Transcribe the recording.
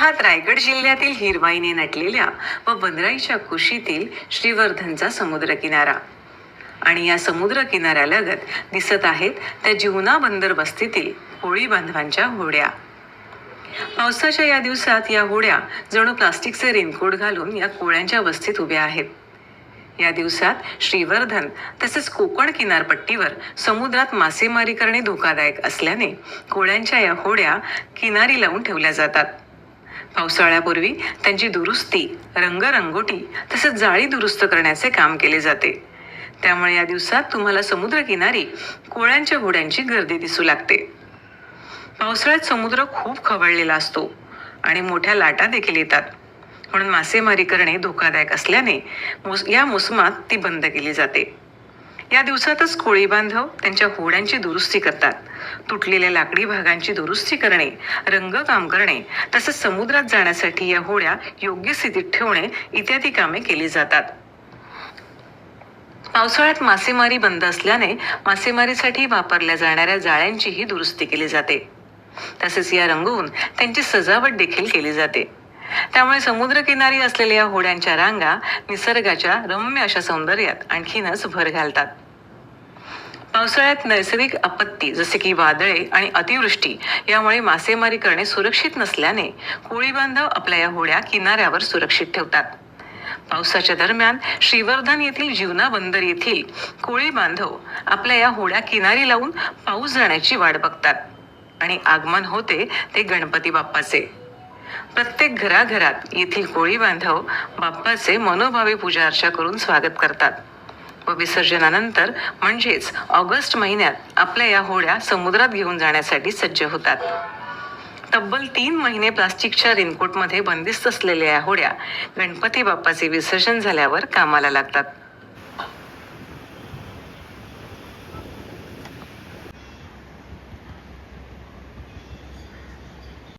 आहात रायगड जिल्ह्यातील हिरवाईने नटलेल्या व वनराईच्या कुशीतील श्रीवर्धनचा समुद्र किनारा आणि या समुद्र किनाऱ्यालगत दिसत आहेत त्या जीवना बंदर वस्तीतील होळी बांधवांच्या होड्या. पावसाच्या या दिवसात या होड्या जणू प्लास्टिकचे रेनकोट घालून या कोळ्यांच्या वस्तीत उभ्या आहेत. या दिवसात श्रीवर्धन तसेच कोकण किनारपट्टीवर समुद्रात मासेमारी करणे धोकादायक असल्याने कोळ्यांच्या या होड्या किनारी लावून ठेवल्या जातात. पावसाळ्यापूर्वी त्यांची दुरुस्ती रंगरंगोटी तसेच जाळी दुरुस्त करण्याचे काम केले जाते. त्यामुळे या दिवसात तुम्हाला समुद्रकिनारी कोळ्यांच्या घोड्यांची गर्दी दिसू लागते. पावसाळ्यात समुद्र खूप खवळलेला असतो आणि मोठ्या लाटा देखील येतात. म्हणून मासेमारी करणे धोकादायक असल्याने मोस या मोसमात ती बंद केली जाते. या दिवसातच कोळी बांधव त्यांच्या होड्यांची दुरुस्ती करतात. तुटलेल्या लाकडी भागांची दुरुस्ती करणे रंगकाम करणे तसेच समुद्रात जाण्यासाठी या होड्या योग्य स्थितीत ठेवणे इत्यादी कामे केली जातात. पावसाळ्यात मासेमारी बंद असल्याने मासेमारीसाठी वापरल्या जाणाऱ्या जाळ्यांचीही दुरुस्ती केली जाते. तसेच या रंगवून त्यांची सजावट देखील केली जाते. त्यामुळे समुद्रकिनारी असलेल्या या होड्यांच्या रांगा निसर्गाच्या रम्य अशा सौंदर्यात आणखीनच भर घालतात. पावसाळ्यात नैसर्गिक आपत्ती जसे की वादळे आणि अतिवृष्टी यामुळे मासेमारी करणे सुरक्षित नसल्याने कोळी बांधव आपल्या या होड्या किनाऱ्यावर सुरक्षित ठेवतात. पावसाच्या दरम्यान श्रीवर्धन येथील जीवना बंदर येथील कोळी बांधव आपल्या या होड्या किनारी लावून पाऊस जाण्याची वाट बघतात. आणि आगमन होते ते गणपती बाप्पाचे. प्रत्येक घराघरात येथील कोळी बांधव बाप्पाचे मनोभावे पूजा अर्चा करून स्वागत करतात. व विसर्जनानंतर म्हणजेच ऑगस्ट महिन्यात आपल्या या होड्या समुद्रात घेऊन जाण्यासाठी सज्ज होतात. तब्बल तीन महिने प्लास्टिकच्या रेनकोटमध्ये बंदिस्त असलेल्या या होड्या गणपती बाप्पाचे विसर्जन झाल्यावर कामाला लागतात.